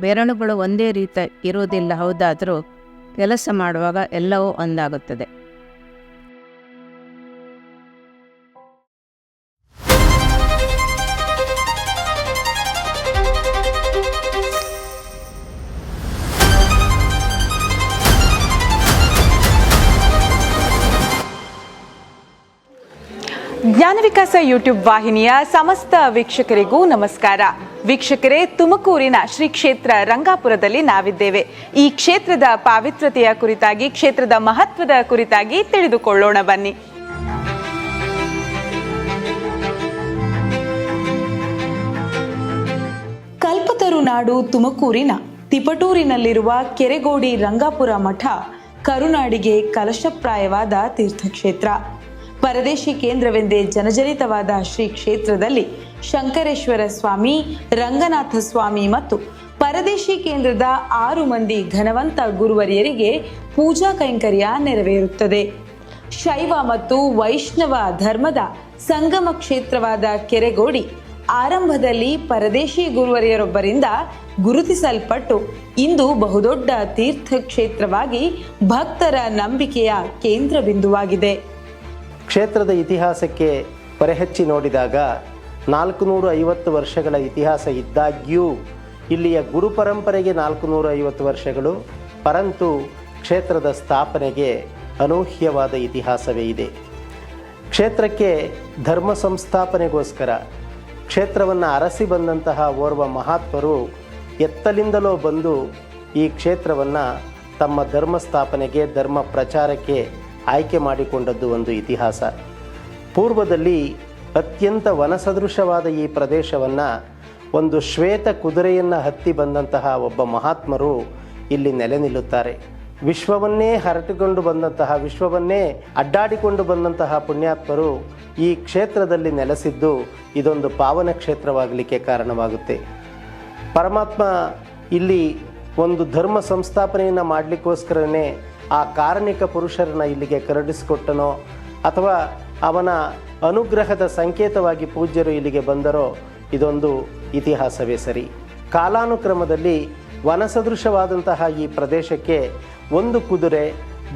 ಬೆರಳುಗಳು ಒಂದೇ ರೀತಿ ಇರುವುದಿಲ್ಲ ಹೌದಾದರೂ ಕೆಲಸ ಮಾಡುವಾಗ ಎಲ್ಲವೂ ಒಂದಾಗುತ್ತದೆ. ವಿಕಾಸ ಯೂಟ್ಯೂಬ್ ವಾಹಿನಿಯ ಸಮಸ್ತ ವೀಕ್ಷಕರಿಗೂ ನಮಸ್ಕಾರ. ವೀಕ್ಷಕರೇ, ತುಮಕೂರಿನ ಶ್ರೀ ಕ್ಷೇತ್ರ ರಂಗಾಪುರದಲ್ಲಿ ನಾವಿದ್ದೇವೆ. ಈ ಕ್ಷೇತ್ರದ ಪಾವಿತ್ರತೆಯ ಕುರಿತಾಗಿ, ಕ್ಷೇತ್ರದ ಮಹತ್ವದ ಕುರಿತಾಗಿ ತಿಳಿದುಕೊಳ್ಳೋಣ ಬನ್ನಿ. ಕಲ್ಪತರು ನಾಡು ತುಮಕೂರಿನ ತಿಪಟೂರಿನಲ್ಲಿರುವ ಕೆರೆಗೋಡಿ ರಂಗಾಪುರ ಮಠ ಕರುನಾಡಿಗೆ ಕಲಶಪ್ರಾಯವಾದ ತೀರ್ಥಕ್ಷೇತ್ರ. ಪರದೇಶಿ ಕೇಂದ್ರವೆಂದೇ ಜನಜನಿತವಾದ ಶ್ರೀ ಕ್ಷೇತ್ರದಲ್ಲಿ ಶಂಕರೇಶ್ವರ ಸ್ವಾಮಿ, ರಂಗನಾಥ ಸ್ವಾಮಿ ಮತ್ತು ಪರದೇಶಿ ಕೇಂದ್ರದ ಆರು ಮಂದಿ ಘನವಂತ ಗುರುವರಿಯರಿಗೆ ಪೂಜಾ ಕೈಂಕರ್ಯ ನೆರವೇರುತ್ತದೆ. ಶೈವ ಮತ್ತು ವೈಷ್ಣವ ಧರ್ಮದ ಸಂಗಮ ಕ್ಷೇತ್ರವಾದ ಕೆರೆಗೋಡಿ ಆರಂಭದಲ್ಲಿ ಪರದೇಶಿ ಗುರುವರಿಯರೊಬ್ಬರಿಂದ ಗುರುತಿಸಲ್ಪಟ್ಟು ಇಂದು ಬಹುದೊಡ್ಡ ತೀರ್ಥಕ್ಷೇತ್ರವಾಗಿ ಭಕ್ತರ ನಂಬಿಕೆಯ ಕೇಂದ್ರ ಬಿಂದುವಾಗಿದೆ ಕ್ಷೇತ್ರದ ಇತಿಹಾಸಕ್ಕೆ ಪರೆಹಚ್ಚಿ ನೋಡಿದಾಗ ನಾಲ್ಕು ನೂರು ಐವತ್ತು ವರ್ಷಗಳ ಇತಿಹಾಸ ಇದ್ದಾಗ್ಯೂ ಇಲ್ಲಿಯ ಗುರು ಪರಂಪರೆಗೆ ನಾಲ್ಕು ನೂರ ಐವತ್ತು ವರ್ಷಗಳು, ಪರಂತು ಕ್ಷೇತ್ರದ ಸ್ಥಾಪನೆಗೆ ಅನೂಹ್ಯವಾದ ಇತಿಹಾಸವೇ ಇದೆ. ಕ್ಷೇತ್ರಕ್ಕೆ ಧರ್ಮ ಸಂಸ್ಥಾಪನೆಗೋಸ್ಕರ, ಕ್ಷೇತ್ರವನ್ನು ಅರಸಿ ಬಂದಂತಹ ಓರ್ವ ಮಹಾತ್ಮರು ಎತ್ತಲಿಂದಲೋ ಬಂದು ಈ ಕ್ಷೇತ್ರವನ್ನು ತಮ್ಮ ಧರ್ಮ ಸ್ಥಾಪನೆಗೆ ಧರ್ಮ ಪ್ರಚಾರಕ್ಕೆ ಆಯ್ಕೆ ಮಾಡಿಕೊಂಡದ್ದು ಒಂದು ಇತಿಹಾಸ. ಪೂರ್ವದಲ್ಲಿ ಅತ್ಯಂತ ವನಸದೃಶವಾದ ಈ ಪ್ರದೇಶವನ್ನು ಒಂದು ಶ್ವೇತ ಕುದುರೆಯನ್ನು ಹತ್ತಿ ಬಂದಂತಹ ಒಬ್ಬ ಮಹಾತ್ಮರು ಇಲ್ಲಿ ನೆಲೆ ನಿಲ್ಲುತ್ತಾರೆ. ವಿಶ್ವವನ್ನೇ ಹರಟಿಕೊಂಡು ಬಂದಂತಹ, ವಿಶ್ವವನ್ನೇ ಅಡ್ಡಾಡಿಕೊಂಡು ಬಂದಂತಹ ಪುಣ್ಯಾತ್ಮರು ಈ ಕ್ಷೇತ್ರದಲ್ಲಿ ನೆಲೆಸಿದ್ದು ಇದೊಂದು ಪಾವನ ಕ್ಷೇತ್ರವಾಗಲಿಕ್ಕೆ ಕಾರಣವಾಗುತ್ತೆ. ಪರಮಾತ್ಮ ಇಲ್ಲಿ ಒಂದು ಧರ್ಮ ಸಂಸ್ಥಾಪನೆಯನ್ನು ಮಾಡಲಿಕ್ಕೋಸ್ಕರನೇ ಆ ಕಾರಣಿಕ ಪುರುಷರನ್ನ ಇಲ್ಲಿಗೆ ಕರಡಿಸಿಕೊಟ್ಟನೋ ಅಥವಾ ಅವನ ಅನುಗ್ರಹದ ಸಂಕೇತವಾಗಿ ಪೂಜ್ಯರು ಇಲ್ಲಿಗೆ ಬಂದರೋ, ಇದೊಂದು ಇತಿಹಾಸವೇ ಸರಿ. ಕಾಲಾನುಕ್ರಮದಲ್ಲಿ ವನಸದೃಶವಾದಂತಹ ಈ ಪ್ರದೇಶಕ್ಕೆ ಒಂದು ಕುದುರೆ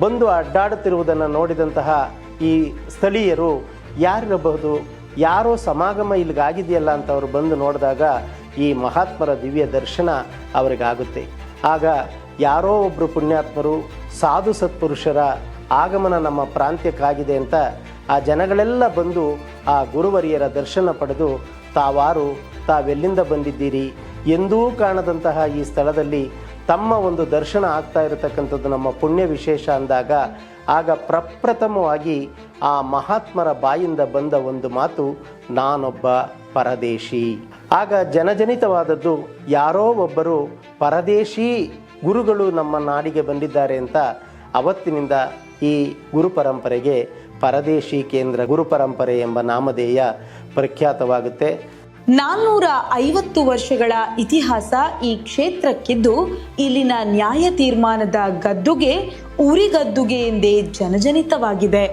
ಬಂದು ಅಡ್ಡಾಡುತ್ತಿರುವುದನ್ನು ನೋಡಿದಂತಹ ಈ ಸ್ಥಳೀಯರು, ಯಾರಿರಬಹುದು, ಯಾರೋ ಸಮಾಗಮ ಇಲ್ಲಿಗಾಗಿದೆಯಲ್ಲ ಅಂತ ಅವರು ಬಂದು ನೋಡಿದಾಗ ಈ ಮಹಾತ್ಮರ ದಿವ್ಯ ದರ್ಶನ ಅವರಿಗಾಗುತ್ತೆ. ಆಗ ಯಾರೋ ಒಬ್ಬರು ಪುಣ್ಯಾತ್ಮರು ಸಾಧು ಸತ್ಪುರುಷರ ಆಗಮನ ನಮ್ಮ ಪ್ರಾಂತ್ಯಕ್ಕಾಗಿದೆ ಅಂತ ಆ ಜನಗಳೆಲ್ಲ ಬಂದು ಆ ಗುರುವರಿಯರ ದರ್ಶನ ಪಡೆದು ತಾವಾರು ತಾವೆಲ್ಲಿಂದ ಬಂದಿದ್ದೀರಿ? ಎಂದೂ ಕಾಣದಂತಹ ಈ ಸ್ಥಳದಲ್ಲಿ ತಮ್ಮ ಒಂದು ದರ್ಶನ ಆಗ್ತಾ ಇರತಕ್ಕಂಥದ್ದು ನಮ್ಮ ಪುಣ್ಯ ವಿಶೇಷ ಅಂದಾಗ ಆಗ ಪ್ರಪ್ರಥಮವಾಗಿ ಆ ಮಹಾತ್ಮರ ಬಾಯಿಂದ ಬಂದ ಒಂದು ಮಾತು, ನಾನೊಬ್ಬ ಪರದೇಶಿ. ಆಗ ಜನಜನಿತವಾದದ್ದು ಯಾರೋ ಒಬ್ಬರು ಪರದೇಶಿ ಗುರುಗಳು ನಮ್ಮ ನಾಡಿಗೆ ಬಂದಿದ್ದಾರೆ ಅಂತ ಅವತ್ತಿನಿಂದ ಈ ಗುರು ಪರಂಪರೆಗೆ ಪರದೇಶಿ ಕೇಂದ್ರ ಗುರು ಪರಂಪರೆ ಎಂಬ ನಾಮಧೇಯ ಪ್ರಖ್ಯಾತವಾಗುತ್ತೆ. ನಾನ್ನೂರ ಐವತ್ತು ವರ್ಷಗಳ ಇತಿಹಾಸ ಈ ಕ್ಷೇತ್ರಕ್ಕಿದ್ದು ಇಲ್ಲಿನ ನ್ಯಾಯ ತೀರ್ಮಾನದ ಗದ್ದುಗೆ ಉರಿಗದ್ದುಗೆ ಎಂದೇ ಜನಜನಿತವಾಗಿದೆ.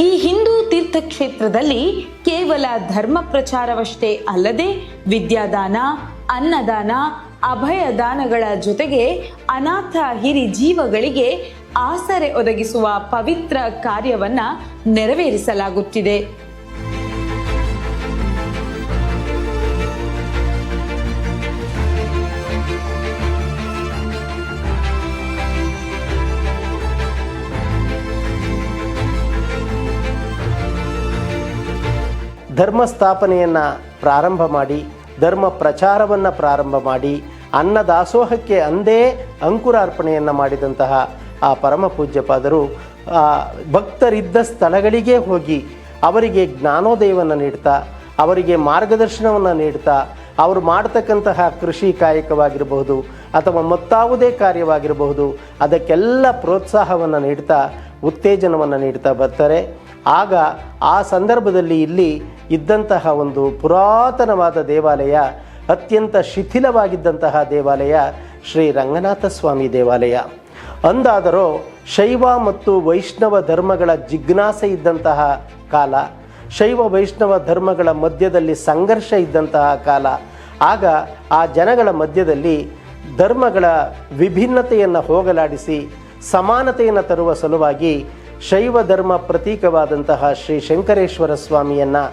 ಈ ಹಿಂದೂ ತೀರ್ಥಕ್ಷೇತ್ರದಲ್ಲಿ ಕೇವಲ ಧರ್ಮ ಪ್ರಚಾರವಷ್ಟೇ ಅಲ್ಲದೆ ವಿದ್ಯಾದಾನ ಅನ್ನದಾನ ಅಭಯದಾನಗಳ ಜೊತೆಗೆ ಅನಾಥ ಹಿರಿ ಜೀವಗಳಿಗೆ ಆಸರೆ ಒದಗಿಸುವ ಪವಿತ್ರ ಕಾರ್ಯವನ್ನ ನೆರವೇರಿಸಲಾಗುತ್ತಿದೆ. ಧರ್ಮ ಸ್ಥಾಪನೆಯನ್ನು ಪ್ರಾರಂಭ ಮಾಡಿ ಧರ್ಮ ಪ್ರಚಾರವನ್ನು ಪ್ರಾರಂಭ ಮಾಡಿ ಅನ್ನದಾಸೋಹಕ್ಕೆ ಅಂದೇ ಅಂಕುರಾರ್ಪಣೆಯನ್ನು ಮಾಡಿದಂತಹ ಆ ಪರಮ ಪೂಜ್ಯಪಾದರು ಭಕ್ತರಿದ್ದ ಸ್ಥಳಗಳಿಗೆ ಹೋಗಿ ಅವರಿಗೆ ಜ್ಞಾನೋದಯವನ್ನು ನೀಡ್ತಾ, ಅವರಿಗೆ ಮಾರ್ಗದರ್ಶನವನ್ನು ನೀಡ್ತಾ, ಅವರು ಮಾಡ್ತಕ್ಕಂತಹ ಕೃಷಿ ಕಾಯಕವಾಗಿರಬಹುದು ಅಥವಾ ಮತ್ತಾವುದೇ ಕಾರ್ಯವಾಗಿರಬಹುದು, ಅದಕ್ಕೆಲ್ಲ ಪ್ರೋತ್ಸಾಹವನ್ನು ನೀಡ್ತಾ, ಉತ್ತೇಜನವನ್ನು ನೀಡ್ತಾ ಬರ್ತಾರೆ. ಆಗ ಆ ಸಂದರ್ಭದಲ್ಲಿ ಇಲ್ಲಿ ಇದ್ದಂತಹ ಒಂದು ಪುರಾತನವಾದ ದೇವಾಲಯ, ಅತ್ಯಂತ ಶಿಥಿಲವಾಗಿದ್ದಂತಹ ದೇವಾಲಯ ಶ್ರೀ ರಂಗನಾಥ ಸ್ವಾಮಿ ದೇವಾಲಯ. ಅಂದಾದರೂ ಶೈವ ಮತ್ತು ವೈಷ್ಣವ ಧರ್ಮಗಳ ಜಿಜ್ಞಾಸೆ ಇದ್ದಂತಹ ಕಾಲ, ಶೈವ ವೈಷ್ಣವ ಧರ್ಮಗಳ ಮಧ್ಯದಲ್ಲಿ ಸಂಘರ್ಷ ಇದ್ದಂತಹ ಕಾಲ, ಆಗ ಆ ಜನಗಳ ಮಧ್ಯದಲ್ಲಿ ಧರ್ಮಗಳ ವಿಭಿನ್ನತೆಯನ್ನು ಹೋಗಲಾಡಿಸಿ, ಸಮಾನತೆಯನ್ನು ತರುವ ಸಲುವಾಗಿ ಶೈವ ಧರ್ಮ ಪ್ರತೀಕವಾದಂತಹ ಶ್ರೀ ಶಂಕರೇಶ್ವರ ಸ್ವಾಮಿಯನ್ನು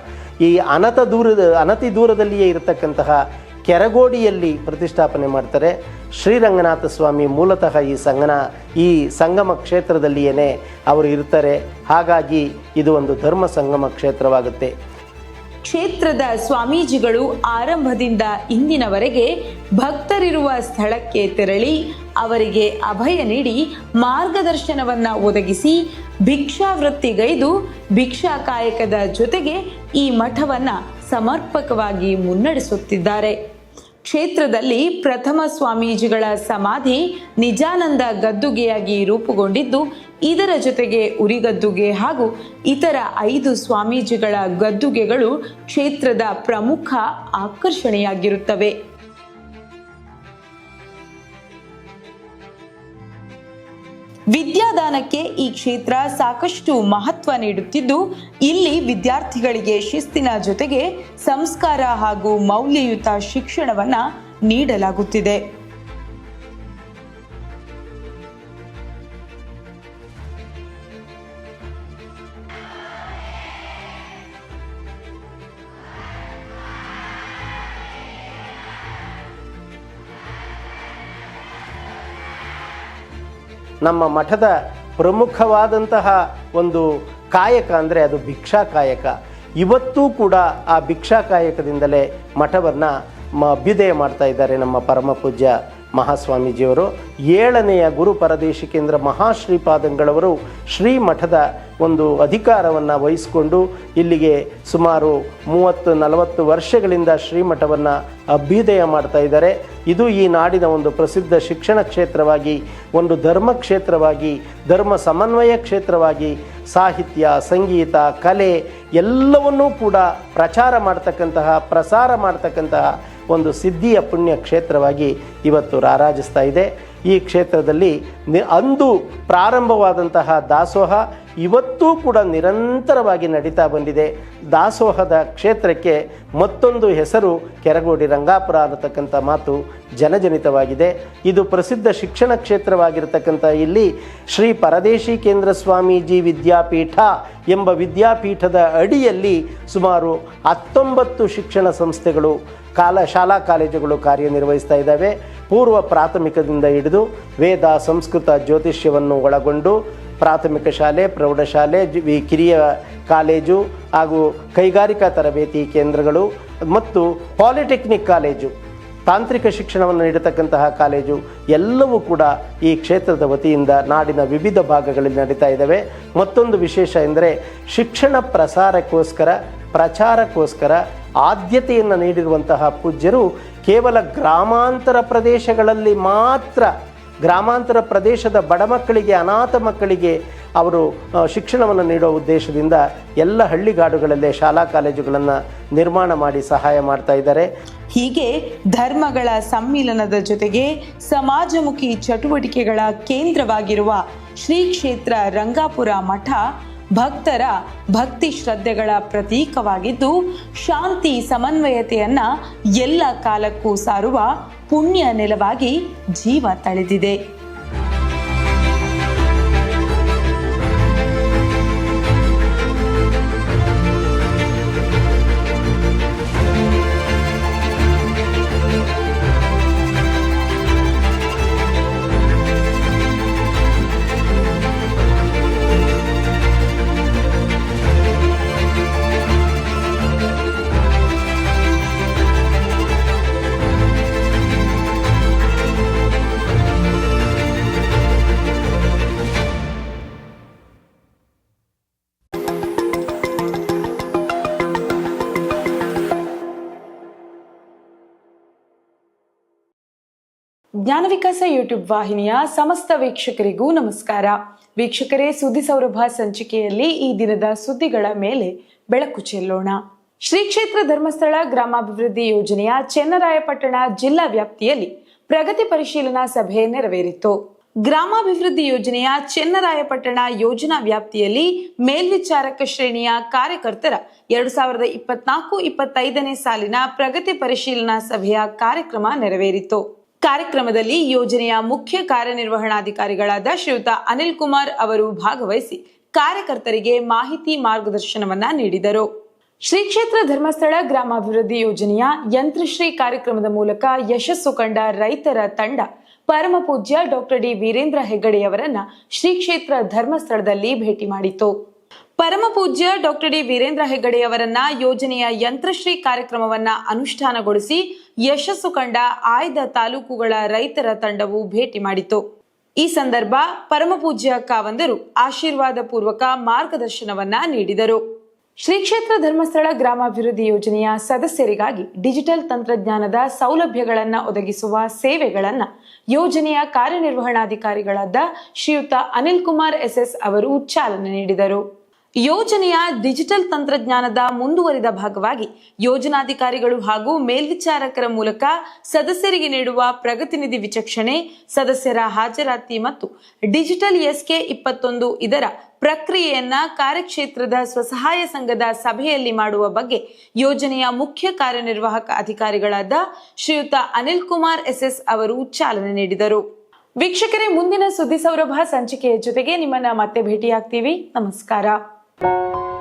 ಈ ಅನತ ದೂರದ ಅನತಿ ದೂರದಲ್ಲಿಯೇ ಇರತಕ್ಕಂತಹ ಕೆರಗೋಡಿಯಲ್ಲಿ ಪ್ರತಿಷ್ಠಾಪನೆ ಮಾಡ್ತಾರೆ. ಶ್ರೀರಂಗನಾಥ ಸ್ವಾಮಿ ಮೂಲತಃ ಈ ಸಂಗನ, ಈ ಸಂಗಮ ಕ್ಷೇತ್ರದಲ್ಲಿಯೇ ಅವರು ಇರ್ತಾರೆ. ಹಾಗಾಗಿ ಇದು ಒಂದು ಧರ್ಮ ಸಂಗಮ ಕ್ಷೇತ್ರವಾಗುತ್ತೆ. ಕ್ಷೇತ್ರದ ಸ್ವಾಮೀಜಿಗಳು ಆರಂಭದಿಂದ ಇಂದಿನವರೆಗೆ ಭಕ್ತರಿರುವ ಸ್ಥಳಕ್ಕೆ ತೆರಳಿ ಅವರಿಗೆ ಅಭಯ ನೀಡಿ ಮಾರ್ಗದರ್ಶನವನ್ನ ಒದಗಿಸಿ ಭಿಕ್ಷಾವೃತ್ತಿಗೈದು ಭಿಕ್ಷಾ ಕಾಯಕದ ಜೊತೆಗೆ ಈ ಮಠವನ್ನ ಸಮರ್ಪಕವಾಗಿ ಮುನ್ನಡೆಸುತ್ತಿದ್ದಾರೆ. ಕ್ಷೇತ್ರದಲ್ಲಿ ಪ್ರಥಮ ಸ್ವಾಮೀಜಿಗಳ ಸಮಾಧಿ ನಿಜಾನಂದ ಗದ್ದುಗೆಯಾಗಿ ರೂಪುಗೊಂಡಿದ್ದು, ಇದರ ಜೊತೆಗೆ ಉರಿಗದ್ದುಗೆ ಹಾಗೂ ಇತರ ಐದು ಸ್ವಾಮೀಜಿಗಳ ಗದ್ದುಗೆಗಳು ಕ್ಷೇತ್ರದ ಪ್ರಮುಖ ಆಕರ್ಷಣೆಯಾಗಿರುತ್ತವೆ. ವಿದ್ಯಾದಾನಕ್ಕೆ ಈ ಕ್ಷೇತ್ರ ಸಾಕಷ್ಟು ಮಹತ್ವ ನೀಡುತ್ತಿದ್ದು, ಇಲ್ಲಿ ವಿದ್ಯಾರ್ಥಿಗಳಿಗೆ ಶಿಸ್ತಿನ ಜೊತೆಗೆ ಸಂಸ್ಕಾರ ಹಾಗೂ ಮೌಲ್ಯಯುತ ಶಿಕ್ಷಣವನ್ನ ನೀಡಲಾಗುತ್ತಿದೆ. ನಮ್ಮ ಮಠದ ಪ್ರಮುಖವಾದಂತಹ ಒಂದು ಕಾಯಕ ಅಂದರೆ ಅದು ಭಿಕ್ಷಾ ಕಾಯಕ. ಇವತ್ತೂ ಕೂಡ ಆ ಭಿಕ್ಷಾ ಕಾಯಕದಿಂದಲೇ ಮಠವನ್ನು ಮ ಅಭ್ಯುದಯ ಮಾಡ್ತಾ ಇದ್ದಾರೆ ನಮ್ಮ ಪರಮ ಪೂಜ್ಯ ಮಹಾಸ್ವಾಮೀಜಿಯವರು. ಏಳನೆಯ ಗುರು ಪರದೇಶಿಕೇಂದ್ರ ಮಹಾಶ್ರೀಪಾದಂಗಳವರು ಶ್ರೀ ಮಠದ ಒಂದು ಅಧಿಕಾರವನ್ನು ವಹಿಸಿಕೊಂಡು ಇಲ್ಲಿಗೆ ಸುಮಾರು ಮೂವತ್ತು ನಲವತ್ತು ವರ್ಷಗಳಿಂದ ಶ್ರೀಮಠವನ್ನು ಅಭ್ಯುದಯ ಮಾಡ್ತಾ ಇದ್ದಾರೆ. ಇದು ಈ ನಾಡಿನ ಒಂದು ಪ್ರಸಿದ್ಧ ಶಿಕ್ಷಣ ಕ್ಷೇತ್ರವಾಗಿ, ಒಂದು ಧರ್ಮ ಕ್ಷೇತ್ರವಾಗಿ, ಧರ್ಮ ಸಮನ್ವಯ ಕ್ಷೇತ್ರವಾಗಿ, ಸಾಹಿತ್ಯ, ಸಂಗೀತ, ಕಲೆ ಎಲ್ಲವನ್ನೂ ಕೂಡ ಪ್ರಚಾರ ಮಾಡ್ತಕ್ಕಂತಹ, ಪ್ರಸಾರ ಮಾಡ್ತಕ್ಕಂತಹ ಒಂದು ಸಿದ್ಧಿಯ ಪುಣ್ಯ ಕ್ಷೇತ್ರವಾಗಿ ಇವತ್ತು ರಾರಾಜಿಸ್ತಾ ಇದೆ. ಈ ಕ್ಷೇತ್ರದಲ್ಲಿ ಅಂದು ಪ್ರಾರಂಭವಾದಂತಹ ದಾಸೋಹ ಇವತ್ತೂ ಕೂಡ ನಿರಂತರವಾಗಿ ನಡೀತಾ ಬಂದಿದೆ. ದಾಸೋಹದ ಕ್ಷೇತ್ರಕ್ಕೆ ಮತ್ತೊಂದು ಹೆಸರು ಕೆರಗೋಡಿ ರಂಗಾಪುರ ಅನ್ನತಕ್ಕಂಥ ಮಾತು ಜನಜನಿತವಾಗಿದೆ. ಇದು ಪ್ರಸಿದ್ಧ ಶಿಕ್ಷಣ ಕ್ಷೇತ್ರವಾಗಿರತಕ್ಕಂಥ ಇಲ್ಲಿ ಶ್ರೀ ಪರದೇಶಿ ಕೇಂದ್ರ ಸ್ವಾಮೀಜಿ ವಿದ್ಯಾಪೀಠ ಎಂಬ ವಿದ್ಯಾಪೀಠದ ಅಡಿಯಲ್ಲಿ ಸುಮಾರು ಹತ್ತೊಂಬತ್ತು ಶಿಕ್ಷಣ ಸಂಸ್ಥೆಗಳು ಕಾಲ ಶಾಲಾ ಕಾಲೇಜುಗಳು ಕಾರ್ಯನಿರ್ವಹಿಸ್ತಾ ಇದ್ದಾವೆ. ಪೂರ್ವ ಪ್ರಾಥಮಿಕದಿಂದ ಹಿಡಿದು ವೇದ ಸಂಸ್ಕೃತ ಜ್ಯೋತಿಷ್ಯವನ್ನು ಒಳಗೊಂಡು ಪ್ರಾಥಮಿಕ ಶಾಲೆ, ಪ್ರೌಢಶಾಲೆ ವಿ- ಕಿರಿಯ ಕಾಲೇಜು ಹಾಗೂ ಕೈಗಾರಿಕಾ ತರಬೇತಿ ಕೇಂದ್ರಗಳು ಮತ್ತು ಪಾಲಿಟೆಕ್ನಿಕ್ ಕಾಲೇಜು, ತಾಂತ್ರಿಕ ಶಿಕ್ಷಣವನ್ನು ನೀಡತಕ್ಕಂತಹ ಕಾಲೇಜು ಎಲ್ಲವೂ ಕೂಡ ಈ ಕ್ಷೇತ್ರದ ವತಿಯಿಂದ ನಾಡಿನ ವಿವಿಧ ಭಾಗಗಳಲ್ಲಿ ನಡೀತಾ ಇದ್ದಾವೆ. ಮತ್ತೊಂದು ವಿಶೇಷ ಎಂದರೆ ಶಿಕ್ಷಣ ಪ್ರಸಾರಕ್ಕೋಸ್ಕರ, ಪ್ರಚಾರಕ್ಕೋಸ್ಕರ ಆದ್ಯತೆಯನ್ನು ನೀಡಿರುವಂತಹ ಪೂಜ್ಯರು ಕೇವಲ ಗ್ರಾಮಾಂತರ ಪ್ರದೇಶಗಳಲ್ಲಿ ಮಾತ್ರ, ಗ್ರಾಮಾಂತರ ಪ್ರದೇಶದ ಬಡ ಮಕ್ಕಳಿಗೆ, ಅನಾಥ ಮಕ್ಕಳಿಗೆ ಅವರು ಶಿಕ್ಷಣವನ್ನು ನೀಡುವ ಉದ್ದೇಶದಿಂದ ಎಲ್ಲ ಹಳ್ಳಿಗಾಡುಗಳಲ್ಲೇ ಶಾಲಾ ಕಾಲೇಜುಗಳನ್ನು ನಿರ್ಮಾಣ ಮಾಡಿ ಸಹಾಯ ಮಾಡ್ತಾ ಇದ್ದಾರೆ. ಹೀಗೆ ಧರ್ಮಗಳ ಸಮ್ಮಿಲನದ ಜೊತೆಗೆ ಸಮಾಜಮುಖಿ ಚಟುವಟಿಕೆಗಳ ಕೇಂದ್ರವಾಗಿರುವ ಶ್ರೀ ಕ್ಷೇತ್ರ ರಂಗಾಪುರ ಮಠ ಭಕ್ತರ ಭಕ್ತಿ ಶ್ರದ್ಧೆಗಳ ಪ್ರತೀಕವಾಗಿದ್ದು ಶಾಂತಿ ಸಮನ್ವಯತೆಯನ್ನ ಎಲ್ಲ ಕಾಲಕ್ಕೂ ಸಾರುವ ಪುಣ್ಯ ನೆಲವಾಗಿ ಜೀವ ತಳೆದಿದೆ. ಜ್ಞಾನ ವಿಕಾಸ ಯೂಟ್ಯೂಬ್ ವಾಹಿನಿಯ ಸಮಸ್ತ ವೀಕ್ಷಕರಿಗೂ ನಮಸ್ಕಾರ. ವೀಕ್ಷಕರೇ, ಸುದ್ದಿ ಸೌರಭ ಸಂಚಿಕೆಯಲ್ಲಿ ಈ ದಿನದ ಸುದ್ದಿಗಳ ಮೇಲೆ ಬೆಳಕು ಚೆಲ್ಲೋಣ. ಶ್ರೀ ಕ್ಷೇತ್ರ ಧರ್ಮಸ್ಥಳ ಗ್ರಾಮಾಭಿವೃದ್ಧಿ ಯೋಜನೆಯ ಚೆನ್ನರಾಯಪಟ್ಟಣ ಜಿಲ್ಲಾ ವ್ಯಾಪ್ತಿಯಲ್ಲಿ ಪ್ರಗತಿ ಪರಿಶೀಲನಾ ಸಭೆ ನೆರವೇರಿತು. ಗ್ರಾಮಾಭಿವೃದ್ಧಿ ಯೋಜನೆಯ ಚೆನ್ನರಾಯಪಟ್ಟಣ ಯೋಜನಾ ವ್ಯಾಪ್ತಿಯಲ್ಲಿ ಮೇಲ್ವಿಚಾರಕ ಶ್ರೇಣಿಯ ಕಾರ್ಯಕರ್ತರ ಎರಡು ಸಾವಿರದ ಇಪ್ಪತ್ನಾಲ್ಕು ಇಪ್ಪತ್ತೈದನೇ ಸಾಲಿನ ಪ್ರಗತಿ ಪರಿಶೀಲನಾ ಸಭೆಯ ಕಾರ್ಯಕ್ರಮ ನೆರವೇರಿತು. ಕಾರ್ಯಕ್ರಮದಲ್ಲಿ ಯೋಜನೆಯ ಮುಖ್ಯ ಕಾರ್ಯನಿರ್ವಹಣಾಧಿಕಾರಿಗಳಾದ ಶ್ರೀಯುತ ಅನಿಲ್ ಕುಮಾರ್ ಅವರು ಭಾಗವಹಿಸಿ ಕಾರ್ಯಕರ್ತರಿಗೆ ಮಾಹಿತಿ ಮಾರ್ಗದರ್ಶನವನ್ನ ನೀಡಿದರು. ಶ್ರೀ ಕ್ಷೇತ್ರ ಧರ್ಮಸ್ಥಳ ಗ್ರಾಮಾಭಿವೃದ್ಧಿ ಯೋಜನೆಯ ಯಂತ್ರಶ್ರೀ ಕಾರ್ಯಕ್ರಮದ ಮೂಲಕ ಯಶಸ್ಸು ಕಂಡ ರೈತರ ತಂಡ ಪರಮ ಪೂಜ್ಯ ಡಾಕ್ಟರ್ ಡಿ ವೀರೇಂದ್ರ ಹೆಗ್ಗಡೆಯವರನ್ನ ಶ್ರೀ ಕ್ಷೇತ್ರ ಧರ್ಮಸ್ಥಳದಲ್ಲಿ ಭೇಟಿ ಮಾಡಿತು ಪರಮ ಪೂಜ್ಯ ಡಾಕ್ಟರ್ ಡಿ ವೀರೇಂದ್ರ ಹೆಗ್ಗಡೆಯವರನ್ನ ಯೋಜನೆಯ ಯಂತ್ರಶ್ರೀ ಕಾರ್ಯಕ್ರಮವನ್ನ ಅನುಷ್ಠಾನಗೊಳಿಸಿ ಯಶಸ್ಸು ಕಂಡ ಆಯ್ದ ತಾಲೂಕುಗಳ ರೈತರ ತಂಡವು ಭೇಟಿ ಮಾಡಿತು ಈ ಸಂದರ್ಭ ಪರಮಪೂಜ್ಯ ಕಾವಂದರು ಆಶೀರ್ವಾದ ಪೂರ್ವಕ ಮಾರ್ಗದರ್ಶನವನ್ನ ನೀಡಿದರು. ಶ್ರೀ ಕ್ಷೇತ್ರ ಧರ್ಮಸ್ಥಳ ಗ್ರಾಮಾಭಿವೃದ್ಧಿ ಯೋಜನೆಯ ಸದಸ್ಯರಿಗಾಗಿ ಡಿಜಿಟಲ್ ತಂತ್ರಜ್ಞಾನದ ಸೌಲಭ್ಯಗಳನ್ನು ಒದಗಿಸುವ ಸೇವೆಗಳನ್ನ ಯೋಜನೆಯ ಕಾರ್ಯನಿರ್ವಹಣಾಧಿಕಾರಿಗಳಾದ ಶ್ರೀಯುತ ಅನಿಲ್ ಕುಮಾರ್ ಎಸ್ಎಸ್ ಅವರು ಚಾಲನೆ ನೀಡಿದರು. ಯೋಜನೆಯ ಡಿಜಿಟಲ್ ತಂತ್ರಜ್ಞಾನದ ಮುಂದುವರಿದ ಭಾಗವಾಗಿ ಯೋಜನಾಧಿಕಾರಿಗಳು ಹಾಗೂ ಮೇಲ್ವಿಚಾರಕರ ಮೂಲಕ ಸದಸ್ಯರಿಗೆ ನೀಡುವ ಪ್ರಗತಿ ನಿಧಿ ವಿಚಕ್ಷಣೆ, ಸದಸ್ಯರ ಹಾಜರಾತಿ ಮತ್ತು ಡಿಜಿಟಲ್ ಎಸ್ಕೆ ಇಪ್ಪತ್ತೊಂದು ಇದರ ಪ್ರಕ್ರಿಯೆಯನ್ನ ಕಾರ್ಯಕ್ಷೇತ್ರದ ಸ್ವಸಹಾಯ ಸಂಘದ ಸಭೆಯಲ್ಲಿ ಮಾಡುವ ಬಗ್ಗೆ ಯೋಜನೆಯ ಮುಖ್ಯ ಕಾರ್ಯನಿರ್ವಾಹಕ ಅಧಿಕಾರಿಗಳಾದ ಶ್ರೀಯುತ ಅನಿಲ್ ಕುಮಾರ್ ಎಸ್ಎಸ್ ಅವರು ಚಾಲನೆ ನೀಡಿದರು. ವೀಕ್ಷಕರೇ, ಮುಂದಿನ ಸುದ್ದಿ ಸೌರಭ ಸಂಚಿಕೆಯ ಜೊತೆಗೆ ನಿಮ್ಮನ್ನ ಮತ್ತೆ ಭೇಟಿಯಾಗ್ತೀವಿ. ನಮಸ್ಕಾರ. Thank you.